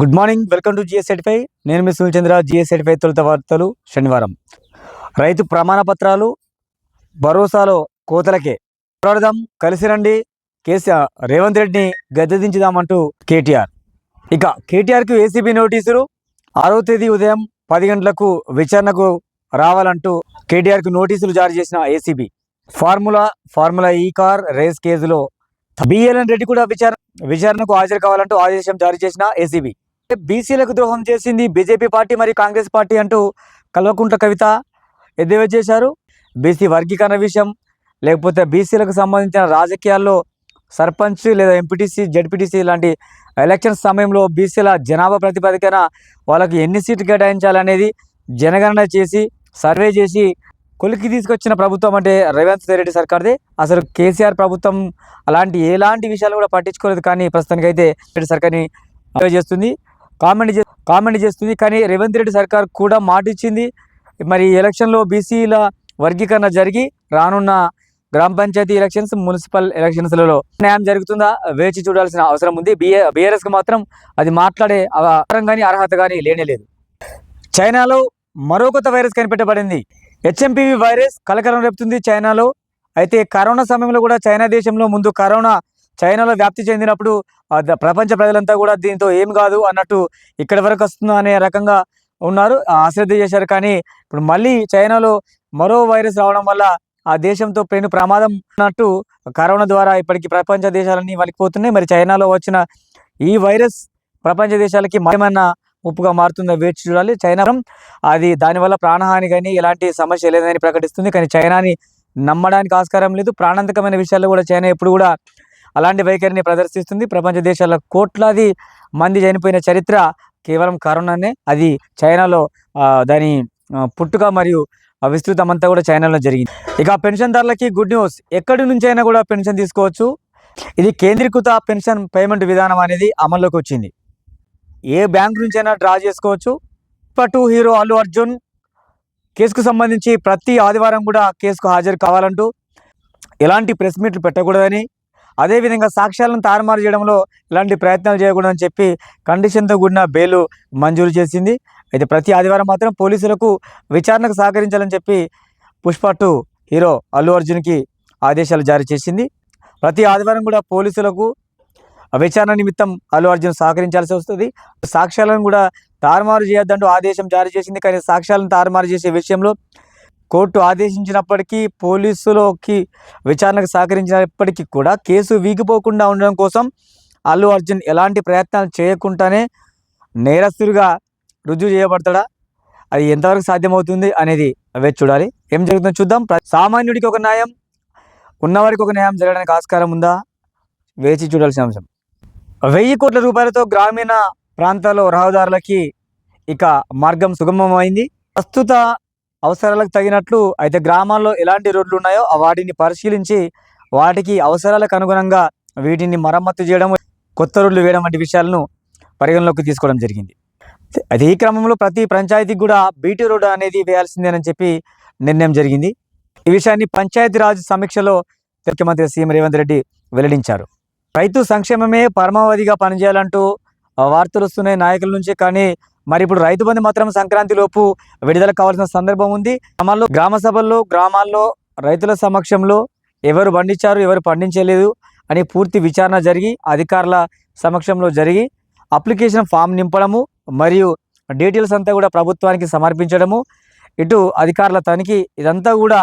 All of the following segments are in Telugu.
Good morning welcome to GS certify నేను మీ సునీల్ చంద్ర జిఎస్ సర్టిఫై తొలుత వార్తలు శనివారం. రైతు ప్రమాణ పత్రాలు భరోసాలో కోతలకే. పోరాడదాం కలిసి రండి. కేసీఆర్ రేవంత్ రెడ్డిని గద్దెదించుదామంటూ కేటీఆర్. ఇక కేటీఆర్కు ఏసీబీ నోటీసులు. ఆరో తేదీ ఉదయం పది గంటలకు విచారణకు రావాలంటూ కేటీఆర్కు నోటీసులు జారీ చేసిన ACB formula formula E car race కేసులో బిఎల్ఎన్ రెడ్డి కూడా విచారణ విచారణకు హాజరు కావాలంటూ ఆదేశం జారీ చేసిన ఏసీబీ బీసీలకు ద్రోహం చేసింది బీజేపీ పార్టీ మరియు కాంగ్రెస్ పార్టీ అంటూ కల్వకుంట్ల కవిత ఎద్దేవా చేశారు. బీసీ వర్గీకరణ విషయం లేకపోతే బీసీలకు సంబంధించిన రాజకీయాల్లో సర్పంచ్ లేదా ఎంపీటీసీ జడ్పీటీసీ లాంటి ఎలక్షన్ సమయంలో బీసీల జనాభా ప్రాతిపదికన వాళ్ళకి ఎన్ని సీట్లు కేటాయించాలనేది జనగణన చేసి సర్వే చేసి కొలికి తీసుకొచ్చిన ప్రభుత్వం అంటే రేవంత్ రెడ్డి సర్కార్దే. అసలు కేసీఆర్ ప్రభుత్వం అలాంటి ఎలాంటి విషయాలు కూడా పట్టించుకోలేదు కానీ ప్రస్తుతానికైతే రెడ్డి సర్కార్ని చేస్తుంది. కామెంట్ కామెంట్ చేస్తుంది. కానీ రేవంత్ రెడ్డి సర్కార్ కూడా మాట ఇచ్చింది మరి ఎలక్షన్లో బీసీల వర్గీకరణ జరిగి రానున్న గ్రామ పంచాయతీ ఎలక్షన్స్ మున్సిపల్ ఎలక్షన్స్లలో న్యాయం జరుగుతుందా? వేచి చూడాల్సిన అవసరం ఉంది. బిఏ బీఆర్ఎస్కి మాత్రం అది మాట్లాడే అవసరం కానీ అర్హత కానీ లేనేలేదు చైనాలో మరో కొత్త వైరస్ కనిపెట్టబడింది. హెచ్ఎంపివి వైరస్ కలకలం రేపుతుంది చైనాలో. అయితే కరోనా సమయంలో కూడా చైనా దేశంలో ముందు కరోనా చైనాలో వ్యాప్తి చెందినప్పుడు ప్రపంచ ప్రజలంతా కూడా దీంతో ఏం కాదు అన్నట్టు ఇక్కడి వరకు వస్తుందా అనే రకంగా ఉన్నారు ఆ అశ్రద్ధ చేశారు. కానీ ఇప్పుడు మళ్ళీ చైనాలో మరో వైరస్ రావడం వల్ల ఆ దేశంతో పెను ప్రమాదం ఉన్నట్టు కరోనా ద్వారా ఇప్పటికి ప్రపంచ దేశాలన్నీ వలికిపోతున్నాయి మరి చైనాలో వచ్చిన ఈ వైరస్ ప్రపంచ దేశాలకి మరేమన్నా ఉప్పుగా మారుతుందో వేచి చూడాలి. చైనా అది దానివల్ల ప్రాణహాని కానీ ఎలాంటి సమస్య లేదని ప్రకటిస్తుంది. కానీ చైనాని నమ్మడానికి ఆస్కారం లేదు. ప్రాణాంతకమైన విషయాల్లో కూడా చైనా ఎప్పుడు కూడా అలాంటి వైఖరిని ప్రదర్శిస్తుంది. ప్రపంచ దేశాల కోట్లాది మంది చనిపోయిన చరిత్ర కేవలం కరోనానే. అది చైనాలో దాని పుట్టుక మరియు విస్తృతం అంతా కూడా చైనాలో జరిగింది. ఇక పెన్షన్దారులకి గుడ్ న్యూస్. ఎక్కడి నుంచి అయినా కూడా పెన్షన్ తీసుకోవచ్చు. ఇది కేంద్రీకృత పెన్షన్ పేమెంట్ విధానం అనేది అమల్లోకి వచ్చింది. ఏ బ్యాంక్ నుంచి అయినా డ్రా చేసుకోవచ్చు. టూ హీరో అల్లు అర్జున్ కేసుకు సంబంధించి ప్రతి ఆదివారం కూడా కేసుకు హాజరు కావాలంటూ ఎలాంటి ప్రెస్ మీట్లు పెట్టకూడదని అదేవిధంగా సాక్ష్యాలను తారుమారు చేయడంలో ఇలాంటి ప్రయత్నాలు చేయకూడదని చెప్పి కండిషన్తో కూడిన బెయిల్ మంజూరు చేసింది. అయితే ప్రతి ఆదివారం మాత్రం పోలీసులకు విచారణకు సహకరించాలని చెప్పి పుష్ప టూ హీరో అల్లు అర్జున్కి ఆదేశాలు జారీ చేసింది. ప్రతి ఆదివారం కూడా పోలీసులకు విచారణ నిమిత్తం అల్లు అర్జున్ సహకరించాల్సి వస్తుంది. సాక్ష్యాలను కూడా తారుమారు చేయొద్దంటూ ఆదేశం జారీ చేసింది. కానీ సాక్ష్యాలను తారుమారు చేసే విషయంలో కోర్టు ఆదేశించినప్పటికీ పోలీసులోకి విచారణకు సహకరించినప్పటికీ కూడా కేసు వీగిపోకుండా ఉండడం కోసం అల్లు అర్జున్ ఎలాంటి ప్రయత్నాలు చేయకుండానే నేరస్తుడిగా రుజువు చేయబడతాడా? అది ఎంతవరకు సాధ్యమవుతుంది అనేది అవే చూడాలి. ఏం జరుగుతుందో చూద్దాం. సామాన్యుడికి ఒక న్యాయం ఉన్నవారికి ఒక న్యాయం జరగడానికి ఆస్కారం ఉందా? వేచి చూడాల్సిన అంశం. వెయ్యి కోట్ల రూపాయలతో గ్రామీణ ప్రాంతాల్లో రహదారులకి ఇక మార్గం సుగమమైంది. ప్రస్తుత అవసరాలకు తగినట్లు అయితే గ్రామాల్లో ఎలాంటి రోడ్లు ఉన్నాయో ఆ వాటిని పరిశీలించి వాటికి అవసరాలకు అనుగుణంగా వీటిని మరమ్మతు చేయడం కొత్త రోడ్లు వేయడం వంటి విషయాలను పరిగణలోకి తీసుకోవడం జరిగింది. అయితే ఈ క్రమంలో ప్రతి పంచాయతీకి కూడా బీటీ రోడ్డు అనేది వేయాల్సిందేనని చెప్పి నిర్ణయం జరిగింది. ఈ విషయాన్ని పంచాయతీరాజ్ సమీక్షలో ముఖ్యమంత్రి సీఎం రేవంత్ రెడ్డి వెల్లడించారు. రైతు సంక్షేమమే పరమావధిగా పనిచేయాలంటూ వార్తలు వస్తున్నాయి నాయకుల నుంచి కానీ మరి ఇప్పుడు రైతు బంధు మాత్రం సంక్రాంతి లోపు విడుదల కావాల్సిన సందర్భం ఉంది. గ్రామాల్లో గ్రామ సభల్లో గ్రామాల్లో రైతుల సమక్షంలో ఎవరు పండించారు ఎవరు పండించలేదు అని పూర్తి విచారణ జరిగి అధికారుల సమక్షంలో జరిగి అప్లికేషన్ ఫామ్ నింపడము మరియు డీటెయిల్స్ అంతా కూడా ప్రభుత్వానికి సమర్పించడము. ఇటు అధికారుల తనిఖీ ఇదంతా కూడా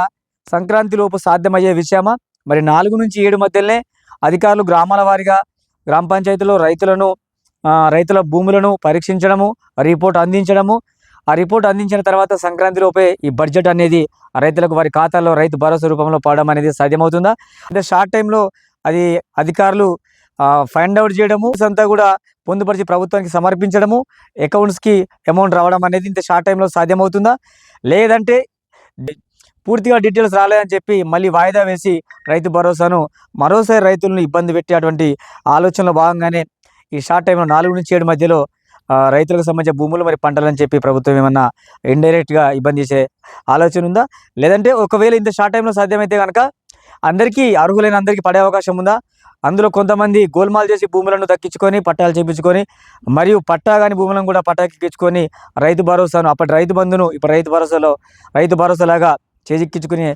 సంక్రాంతి లోపు సాధ్యమయ్యే విషయమా? మరి నాలుగు నుంచి ఏడు మధ్యలోనే అధికారులు గ్రామాల వారిగా గ్రామ పంచాయతీలో రైతులను రైతుల భూములను పరీక్షించడము రిపోర్ట్ అందించడము. ఆ రిపోర్ట్ అందించిన తర్వాత సంక్రాంతి లోపే ఈ బడ్జెట్ అనేది ఆ రైతులకు వారి ఖాతాల్లో రైతు భరోసా రూపంలో పడడం అనేది సాధ్యమవుతుందా? అంటే షార్ట్ టైంలో అది అధికారులు ఫైండ్ అవుట్ చేయడము అంతా కూడా పొందుపరిచి ప్రభుత్వానికి సమర్పించడము అకౌంట్స్కి అమౌంట్ రావడం అనేది ఇంత షార్ట్ టైంలో సాధ్యమవుతుందా? లేదంటే పూర్తిగా డీటెయిల్స్ రాలేదని చెప్పి మళ్ళీ వాయిదా వేసి రైతు భరోసాను మరోసారి రైతులను ఇబ్బంది పెట్టేటువంటి ఆలోచనలో భాగంగానే ఈ షార్ట్ టైంలో నాలుగు నుంచి ఏడు మధ్యలో రైతులకు సంబంధించిన భూములు మరి పంటలని చెప్పి ప్రభుత్వం ఏమన్నా ఇండైరెక్ట్గా ఇబ్బంది చేసే ఆలోచన ఉందా? లేదంటే ఒకవేళ ఇంత షార్ట్ టైంలో సాధ్యమైతే కనుక అందరికీ అర్హులైన అందరికీ పడే అవకాశం ఉందా? అందులో కొంతమంది గోల్మాల్ చేసి భూములను దక్కించుకొని పట్టాలు చేపించుకొని మరియు పట్టా కాని భూములను కూడా పట్టాకెక్కించుకొని రైతు భరోసాను అప్పటి రైతు బంధును ఇప్పుడు రైతు భరోసాలో రైతు భరోసాలాగా చేజిక్కించుకునే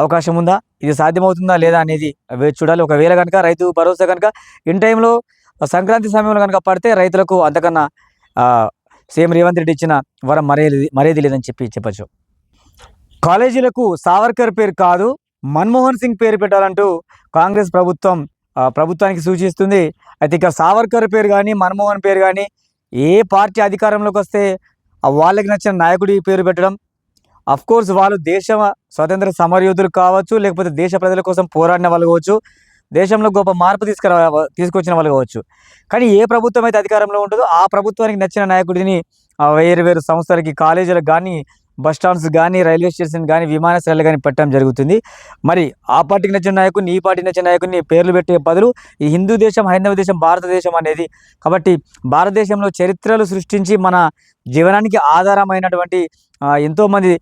అవకాశం ఉందా? ఇది సాధ్యమవుతుందా లేదా అనేది వేచి చూడాలి. ఒకవేళ కనుక రైతు భరోసా కనుక ఇన్ టైంలో సంక్రాంతి సమయంలో కనుక పడితే రైతులకు అంతకన్నా సీఎం రేవంత్ రెడ్డి ఇచ్చిన వరం మరేది మరేది లేదని చెప్పి చెప్పచ్చు. కాలేజీలకు సావర్కర్ పేరు కాదు మన్మోహన్ సింగ్ పేరు పెట్టాలంటూ కాంగ్రెస్ ప్రభుత్వం ప్రభుత్వానికి సూచిస్తుంది. అయితే ఇక సావర్కర్ పేరు కానీ మన్మోహన్ పేరు కానీ ఏ పార్టీ అధికారంలోకి వస్తే వాళ్ళకి నచ్చిన నాయకుడి పేరు పెట్టడం. అఫ్ కోర్స్ వాళ్ళు దేశ స్వతంత్ర సమరయోధులు కావచ్చు లేకపోతే దేశ ప్రజల కోసం పోరాడిన వాళ్ళు కావచ్చు. దేశంలో గొప్ప మార్పు తీసుకురా తీసుకొచ్చిన వాళ్ళు కావచ్చు. కానీ ఏ ప్రభుత్వం అయితే అధికారంలో ఉంటుందో ఆ ప్రభుత్వానికి నచ్చిన నాయకుడిని వేరు వేరు సంస్థలకి కాలేజీలకు కానీ బస్ స్టాండ్స్ కానీ రైల్వే స్టేషన్ కానీ విమానాశ్రయాలు కానీ పెట్టడం జరుగుతుంది. మరి ఆ పార్టీకి నచ్చిన నాయకుడిని ఈ పార్టీకి నచ్చిన నాయకుడిని పేర్లు పెట్టే బదులు ఈ హిందూ దేశం హైందవ దేశం భారతదేశం అనేది. కాబట్టి భారతదేశంలో చరిత్రలు సృష్టించి మన జీవనానికి ఆధారమైనటువంటి ఎంతోమంది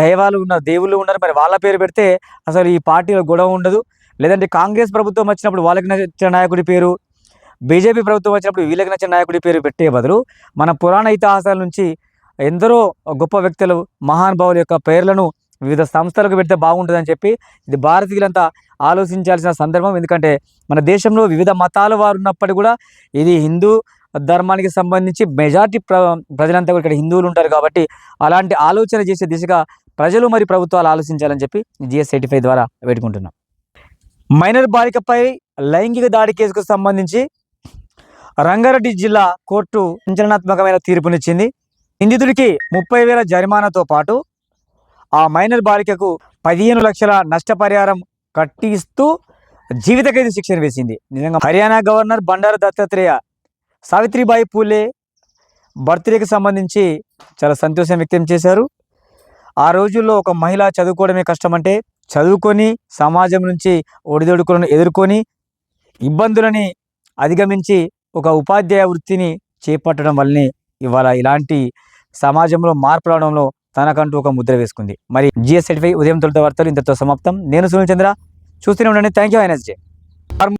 దైవాలు ఉన్న దేవుళ్ళు ఉన్నారు. మరి వాళ్ళ పేరు పెడితే అసలు ఈ పార్టీలో గొడవ ఉండదు. లేదంటే కాంగ్రెస్ ప్రభుత్వం వచ్చినప్పుడు వాళ్ళకి నచ్చిన నాయకుడి పేరు బీజేపీ ప్రభుత్వం వచ్చినప్పుడు వీళ్ళకి నచ్చిన నాయకుడి పేరు పెట్టే బదులు మన పురాణ ఇతిహాసాల నుంచి ఎందరో గొప్ప వ్యక్తులు మహానుభావుల యొక్క పేర్లను వివిధ సంస్థలకు పెడితే బాగుంటుందని చెప్పి ఇది భారతీయులంతా ఆలోచించాల్సిన సందర్భం. ఎందుకంటే మన దేశంలో వివిధ మతాల వారు ఉన్నప్పటికీ కూడా ఇది హిందూ ధర్మానికి సంబంధించి మెజార్టీ ప్ర ప్రజలంతా కూడా ఇక్కడ హిందువులు ఉంటారు కాబట్టి అలాంటి ఆలోచన చేసే దిశగా ప్రజలు మరి ప్రభుత్వాలు ఆలోచించాలని చెప్పి జిఎస్ సర్టిఫై ద్వారా వేడుకుంటున్నాం. మైనర్ బాలికపై లైంగిక దాడి కేసుకు సంబంధించి రంగారెడ్డి జిల్లా కోర్టు సంచలనాత్మకమైన తీర్పునిచ్చింది. నిందితుడికి ముప్పై వేల జరిమానాతో పాటు ఆ మైనర్ బాలికకు పదిహేను లక్షల నష్టపరిహారం కట్టిస్తూ జీవిత ఖైదు శిక్షణ వేసింది. నిజంగా హర్యానా గవర్నర్ బండారు దత్తాత్రేయ సావిత్రిబాయి పూలే బర్త్డేకి సంబంధించి చాలా సంతోషం వ్యక్తం చేశారు. ఆ రోజుల్లో ఒక మహిళ చదువుకోవడమే కష్టమంటే చదువుకొని సమాజం నుంచి ఒడిదొడుకులను ఎదుర్కొని ఇబ్బందులని అధిగమించి ఒక ఉపాధ్యాయ వృత్తిని చేపట్టడం వల్లనే ఇవాళ ఇలాంటి సమాజంలో మార్పు రావడంలో తనకంటూ ఒక ముద్ర వేసుకుంది. మరి జిఎస్ సర్టిఫై ఉదయం తొలుత వార్తలు ఇంతతో సమాప్తం. నేను సునీల్ చంద్ర. చూస్తూనే ఉండండి. Thank you NSG